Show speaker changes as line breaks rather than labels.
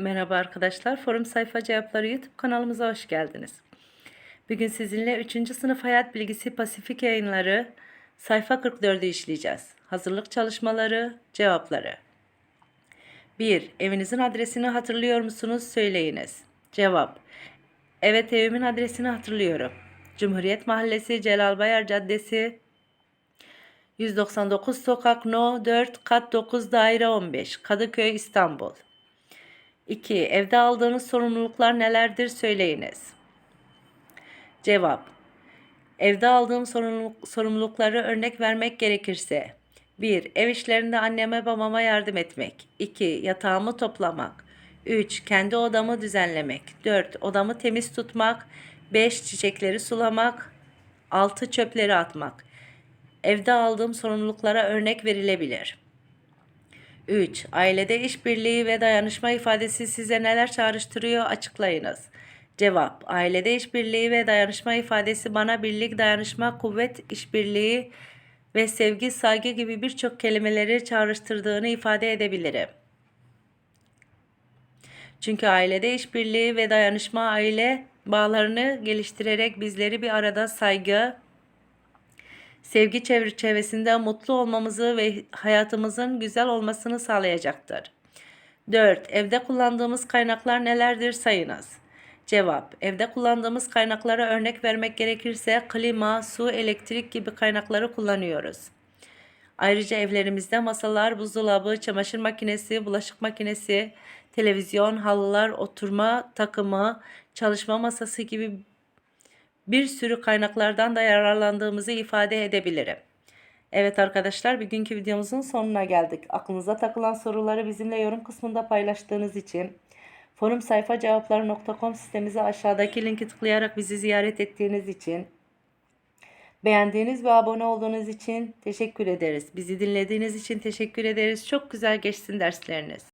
Merhaba arkadaşlar. Forum Sayfa Cevapları YouTube kanalımıza hoş geldiniz. Bugün sizinle 3. sınıf hayat bilgisi Pasifik yayınları sayfa 44'ü işleyeceğiz. Hazırlık çalışmaları, cevapları. 1. Evinizin adresini hatırlıyor musunuz? Söyleyiniz. Cevap. Evet evimin adresini hatırlıyorum. Cumhuriyet Mahallesi, Celal Bayar Caddesi, 199 Sokak No 4 Kat 9 Daire 15 Kadıköy İstanbul 2. Evde aldığınız sorumluluklar nelerdir söyleyiniz. Cevap. Evde aldığım sorumluluk, sorumlulukları örnek vermek gerekirse 1. Ev işlerinde anneme babama yardım etmek 2. Yatağımı toplamak 3. Kendi odamı düzenlemek 4. Odamı temiz tutmak 5. Çiçekleri sulamak 6. Çöpleri atmak Evde aldığım sorumluluklara örnek verilebilir. 3. Ailede işbirliği ve dayanışma ifadesi size neler çağrıştırıyor açıklayınız. Cevap. Ailede işbirliği ve dayanışma ifadesi bana birlik, dayanışma, kuvvet, işbirliği ve sevgi, saygı gibi birçok kelimeleri çağrıştırdığını ifade edebilirim. Çünkü ailede işbirliği ve dayanışma aile bağlarını geliştirerek bizleri bir arada saygı, sevgi çerçevesinde mutlu olmamızı ve hayatımızın güzel olmasını sağlayacaktır. 4. Evde kullandığımız kaynaklar nelerdir sayınız. Cevap. Evde kullandığımız kaynaklara örnek vermek gerekirse klima, su, elektrik gibi kaynakları kullanıyoruz. Ayrıca evlerimizde masalar, buzdolabı, çamaşır makinesi, bulaşık makinesi, televizyon, halılar, oturma takımı, çalışma masası gibi bir sürü kaynaklardan da yararlandığımızı ifade edebilirim. Evet arkadaşlar bugünkü videomuzun sonuna geldik. Aklınıza takılan soruları bizimle yorum kısmında paylaştığınız için forum sayfa cevapları.com sitemize aşağıdaki linki tıklayarak bizi ziyaret ettiğiniz için beğendiğiniz ve abone olduğunuz için teşekkür ederiz. Bizi dinlediğiniz için teşekkür ederiz. Çok güzel geçsin dersleriniz.